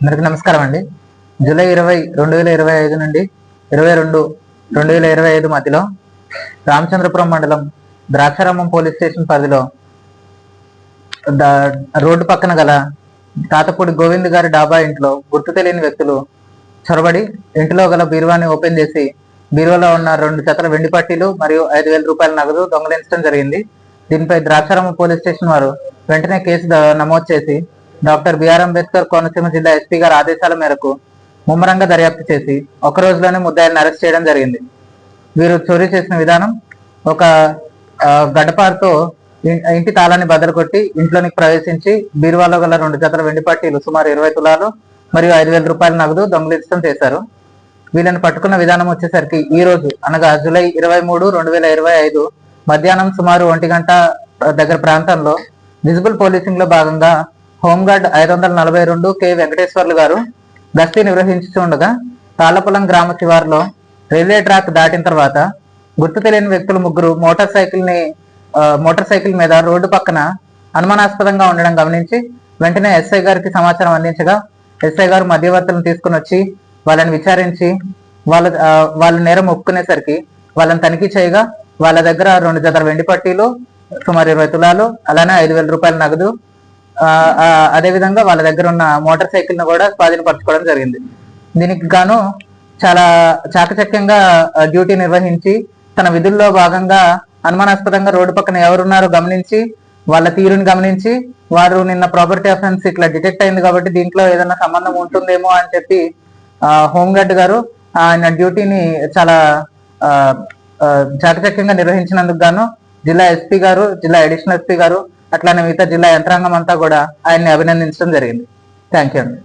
అందరికీ నమస్కారం అండి. జూలై ఇరవై రెండు వేల ఇరవై ఐదు నుండి ఇరవై రెండు రెండు వేల ఇరవై ఐదు మధ్యలో రామచంద్రపురం మండలం ద్రాక్షారామం పోలీస్ స్టేషన్ పరిధిలో రోడ్డు పక్కన గల తాతపూడి గోవింద్ గారి డాబా ఇంట్లో గుర్తు తెలియని వ్యక్తులు చొరబడి ఇంటిలో గల బీరువాని ఓపెన్ చేసి బీరువాలో ఉన్న రెండు జతల వెండి పట్టీలు మరియు ఐదు వేల రూపాయల నగదు దొంగలించడం జరిగింది. దీనిపై ద్రాక్షారామం పోలీస్ స్టేషన్ వారు వెంటనే కేసు నమోదు చేసి డాక్టర్ బిఆర్ అంబేద్కర్ కోనసీమ జిల్లా ఎస్పీ గారి ఆదేశాల మేరకు ముమ్మరంగా దర్యాప్తు చేసి ఒక రోజులోనే ముద్దాయిల్ని అరెస్ట్ చేయడం జరిగింది. వీరు చోరీ చేసిన విధానం ఒక ఆ, గడ్డపారతో ఇంటి తాళాన్ని బదలుకొట్టి ఇంట్లోనికి ప్రవేశించి బీరువాలో గల రెండు జతల వెండి పట్టీలు సుమారు ఇరవై తులాలు మరియు ఐదు వేల రూపాయల నగదు దొంగలించడం చేశారు. వీళ్ళని పట్టుకున్న విధానం వచ్చేసరికి ఈ రోజు అనగా జూలై ఇరవై మూడు రెండు వేల ఇరవై ఐదు మధ్యాహ్నం సుమారు ఒంటి గంట దగ్గర ప్రాంతంలో విజిబుల్ పోలీసింగ్లో భాగంగా హోంగార్డ్ ఐదు వందల నలభై రెండు కె వెంకటేశ్వర్లు గారు గస్తీ నిర్వహించుతుండగా తాళ్ళపొలం గ్రామ శివారులో రైల్వే ట్రాక్ దాటిన తర్వాత గుర్తు తెలియని వ్యక్తులు ముగ్గురు మోటార్ సైకిల్ని మోటార్ సైకిల్ మీద రోడ్డు పక్కన అనుమానాస్పదంగా ఉండడం గమనించి వెంటనే ఎస్ఐ గారికి సమాచారం అందించగా ఎస్ఐ గారు మధ్యవర్తులను తీసుకుని వచ్చి వాళ్ళని విచారించి వాళ్ళ వాళ్ళ నేరం ఒప్పుకునేసరికి వాళ్ళని తనిఖీ చేయగా వాళ్ళ దగ్గర రెండు జతల వెండి పట్టీలు సుమారు ఇరవై తులాలు అలానే ఐదు వేల రూపాయల నగదు అదే విధంగా వాళ్ళ దగ్గర ఉన్న మోటార్ సైకిల్ను కూడా స్వాధీనపరచుకోవడం జరిగింది. దీనికి గాను చాలా చాకచక్యంగా డ్యూటీ నిర్వహించి తన విధుల్లో భాగంగా అనుమానాస్పదంగా రోడ్డు పక్కన ఎవరున్నారో గమనించి వాళ్ళ తీరుని గమనించి వారు నిన్న ప్రాపర్టీ అఫెన్స్ ఇట్లా డిటెక్ట్ అయింది కాబట్టి దీంట్లో ఏదైనా సంబంధం ఉంటుందేమో అని చెప్పి ఆ, హోంగార్డ్ గారు ఆయన డ్యూటీని చాలా ఆ, ఆ, చాకచక్యంగా నిర్వహించినందుకు గాను జిల్లా ఎస్పీ గారు జిల్లా అడిషనల్ ఎస్పీ గారు అట్లానే మిగతా జిల్లా యంత్రాంగం అంతా కూడా ఆయన్ని అభినందించడం జరిగింది. థ్యాంక్ యూ అండి.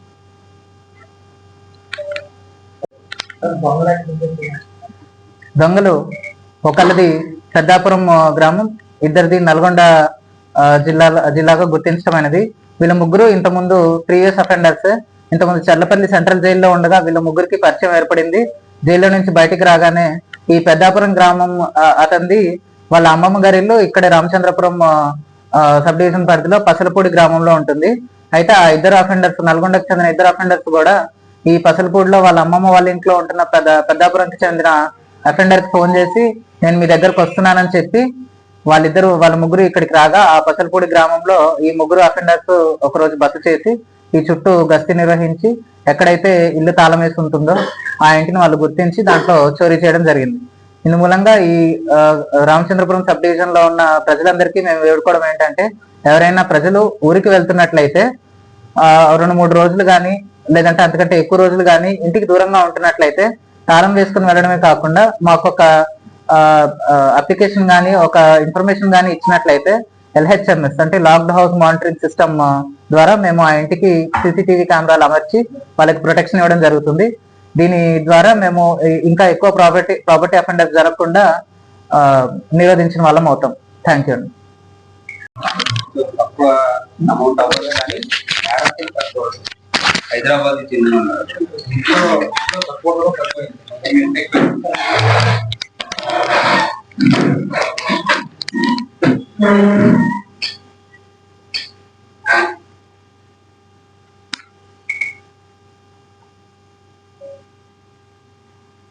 దొంగలు ఒకళ్ళది పెద్దాపురం గ్రామం ఇద్దరిది నల్గొండ జిల్లాలో జిల్లా జిల్లాగా గుర్తించడమైనది వీళ్ళ ముగ్గురు ఇంతకుముందు ప్రీవియస్ అఫెండర్స్ ఇంతకుముందు చల్లపల్లి సెంట్రల్ జైల్లో ఉండగా వీళ్ళ ముగ్గురికి పరిచయం ఏర్పడింది. జైల్లో నుంచి బయటికి రాగానే ఈ పెద్దాపురం గ్రామం ఆ, అతనిది వాళ్ళ అమ్మమ్మ గారి ఇక్కడ ఇక్కడే రామచంద్రపురం సబ్ డివిజన్ పరిధిలో పసలపూడి గ్రామంలో ఉంటుంది. అయితే ఆ ఇద్దరు అఫెండర్స్ నల్గొండకు చెందిన ఇద్దరు అఫెండర్స్ కూడా ఈ పసలపూడిలో వాళ్ళ అమ్మమ్మ వాళ్ళ ఇంట్లో ఉంటున్న పెద్ద పెద్దాపురంకి చెందిన అఫెండర్కి ఫోన్ చేసి నేను మీ దగ్గరకు వస్తున్నానని చెప్పి వాళ్ళిద్దరు వాళ్ళ ముగ్గురు ఇక్కడికి రాగా ఆ పసలపూడి గ్రామంలో ఈ ముగ్గురు అఫెండర్స్ ఒక రోజు బస చేసి ఈ చుట్టూ గస్తీ నిర్వహించి ఎక్కడైతే ఇల్లు తాళం వేసి ఉంటుందో ఆ ఇంటిని వాళ్ళు గుర్తించి దాంట్లో చోరీ చేయడం జరిగింది. ఇందు మూలంగా ఈ రామచంద్రపురం సబ్ డివిజన్లో ఉన్న ప్రజలందరికీ మేము వేడుకోవడం ఏంటంటే ఎవరైనా ప్రజలు ఊరికి వెళ్తున్నట్లయితే ఆ, రెండు మూడు రోజులు కానీ లేదంటే అంతకంటే ఎక్కువ రోజులు కానీ ఇంటికి దూరంగా ఉంటున్నట్లయితే తాళం వేసుకుని వెళ్ళడమే కాకుండా మాకు ఒక అప్లికేషన్ కానీ ఒక ఇన్ఫర్మేషన్ కానీ ఇచ్చినట్లయితే ఎల్హెచ్ఎంఎస్ అంటే లాక్డ్ హౌస్ మానిటరింగ్ సిస్టమ్ ద్వారా మేము ఆ ఇంటికి సీసీటీవీ కెమెరాలు అమర్చి వాళ్ళకి ప్రొటెక్షన్ ఇవ్వడం జరుగుతుంది. దీని ద్వారా మేము ఇంకా ఎక్కువ ప్రాపర్టీ ప్రాపర్టీ అఫెండర్స్ జరగకుండా నిరోధించిన వాళ్ళం అవుతాం. థ్యాంక్ యూ అండి. హైదరాబాద్ చెందిన